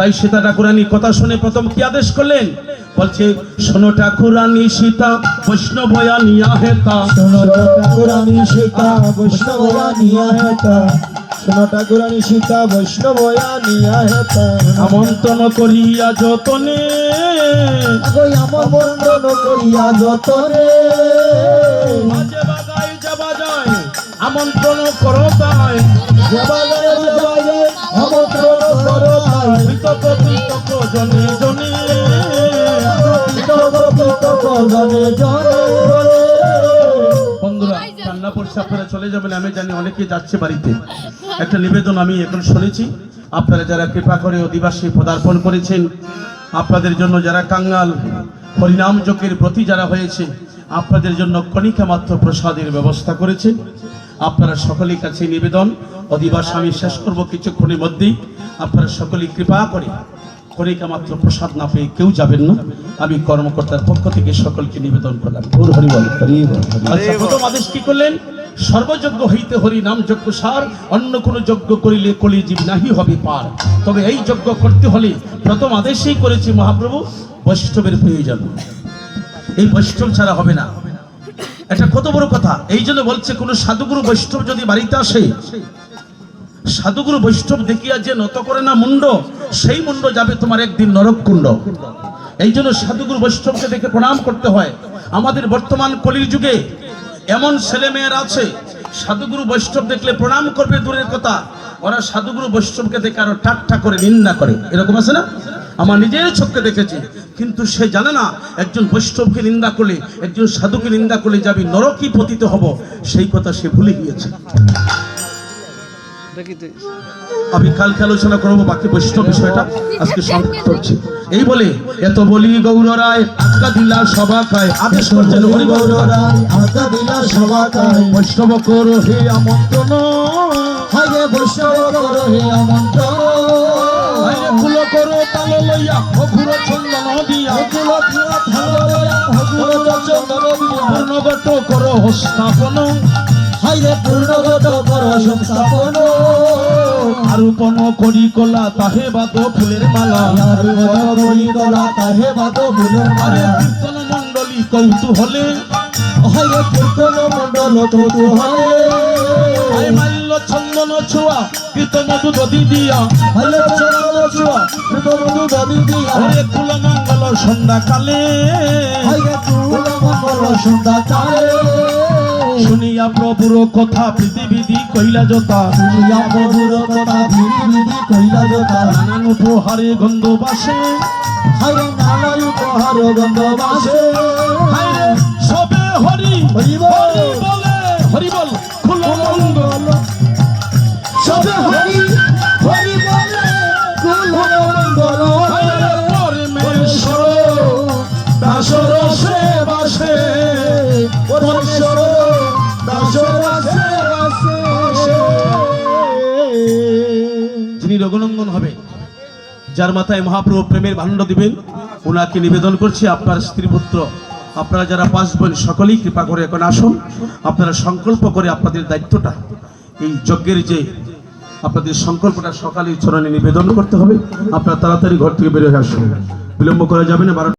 তাই সীতা ঠাকুরানী কথা শুনে প্রথম কি আদেশ করলেন? বলছে শোনো ঠাকুরানী সীতা বৈষ্ণবয়া নিয়া হেতা। শোনো ঠাকুরানী সীতা বৈষ্ণবয়া নিয়া হেতা। শোনো ঠাকুরানী সীতা বৈষ্ণবয়া নিয়া হেতা। আমন্ত্রণ করিয়া যতনে। আমন্ত্রণ করিয়া যায় আমন্ত্রণ করো বন্ধুরা রান্না পড়ছে আপনারা চলে যাবেন, আমি জানি অনেকে যাচ্ছে বাড়িতে। একটা নিবেদন আমি এখন শুনেছি। আপনারা যারা কৃপা করে অধিবাসী পদার্পণ করেছেন, আপনাদের জন্য যারা কাঙ্গাল, হরিনাম যজ্ঞের প্রতি যারা হয়েছে, আপনাদের জন্য কণিকা মাত্র প্রসাদের ব্যবস্থা করেছে। আপনারা সকলের কাছে নিবেদন। অধিবাস আমি শেষ করব কিছুক্ষণের মধ্যেই। আপনারা সকলেই কৃপা করে কণিকা মাত্র প্রসাদ না পেয়ে কেউ যাবেন না। আমি কর্মকর্তার পক্ষ থেকে সকলকে নিবেদন করলাম। আচ্ছা প্রথম আদেশ কি করলেন? সর্বযজ্ঞ হইতে হরি নাম যজ্ঞ সার অন্য কোন যজ্ঞ করিলে কলিজীব নাহি হবে পার। তবে এই যজ্ঞ করতে হলে প্রথম আদেশেই করেছি মহাপ্রভু বৈষ্ণবের প্রয়োজন। এই বৈষ্ণব ছাড়া হবে না। এটা কত বড় কথা। এই জন্য বলছে কোন সাধুগুরু বৈষ্ণব যদি বাড়িতে আসে সাধুগুরু বৈষ্ণব দেখিয়া যে নত করে না মুন্ড সেই মুন্ড যাবে তোমার একদিন নরক কুণ্ড। এই জন্য সাধুগুরু বৈষ্ণবকে দেখে প্রণাম করতে হয়। আমাদের বর্তমান কলির যুগে এমন ছেলে মেয়েরা আছে, সাধুগুরু বৈষ্ণব দেখলে প্রণাম করবে দূরের কথা। ওরা সাধুগুরু বৈষ্ণবকে দেখে আরও ঠাট্টা করে, নিন্দা করে। এরকম আছে না? আমার নিজের চোখকে দেখেছি, কিন্তু সে জানে না, একজন বৈষ্ণবকে নিন্দা করলে, একজন সাধুকে নিন্দা করলে যাবি নরকই পতিত হব, সেই কথা সে ভুলে গিয়েছে। আমি কালকে আলোচনা করব বাকি বৈষ্ণব বিষয়টা আজকে সংক্ষিপ্ত হচ্ছে এই বলে এত বলি গৌর রায় আজকা দিলা সভা খায় আদেশ করছেন হরি গৌর রায় আজ্ঞা দিলা সভা কায় বৈষ্ণব করো হে আমন্ত্রণ হায় বৈষ্ণব করো হে আমন্ত্রণ অঘুর চন্দন দিয়া ভগুর চন্দন দিয়া হাইরে পূর্ণগত কর সংস্থাপন আরোপণ করি কলা তাহে বাদ ফুলের মালা। আর বড় বলি কলা তাহে বাদ ফুলের মালা। কীর্তন মণ্ডলী কৌতূহলে হাইরে কীর্তন মণ্ডল কৌতূহলে মাল্য চন্দন ছোঁয়া কীর্ত মধু দধি দিয়া। হাইরে চরণ ছুয়া কীর্তন দাবি দিয়া। ওরে কুল মঙ্গল সন্ধ্যাকালে হাইরে কুল মঙ্গল সন্ধ্যা কালে। শুনিয়া প্রভুর কথা পৃথিবীদি কইলা যথা। শুনিয়া প্রভুর কথা ভিড়ি কইলা যথা। নানান উপহারে গন্ধ বাসে হাইরে নানান উপহার গন্ধ বাসে। হায়রে সবে হরি হরি বল। রঘুনন্দন হবে। যার মাথায় মহাপ্রভু প্রেমের ভাণ্ড দিবেন ওনাকে নিবেদন করছি আপনার স্ত্রী পুত্র। আপনারা যারা পাঁচ বোন, সকলেই কৃপা করে এখন আসুন। আপনারা সংকল্প করে আপনাদের দায়িত্বটা, এই যজ্ঞের যে আপনাদের সংকল্পটা সকালে চরণে নিবেদন করতে হবে। আপনারা তাড়াতাড়ি ঘর থেকে বেরোয় আসুন। বিলম্ব করা যাবে না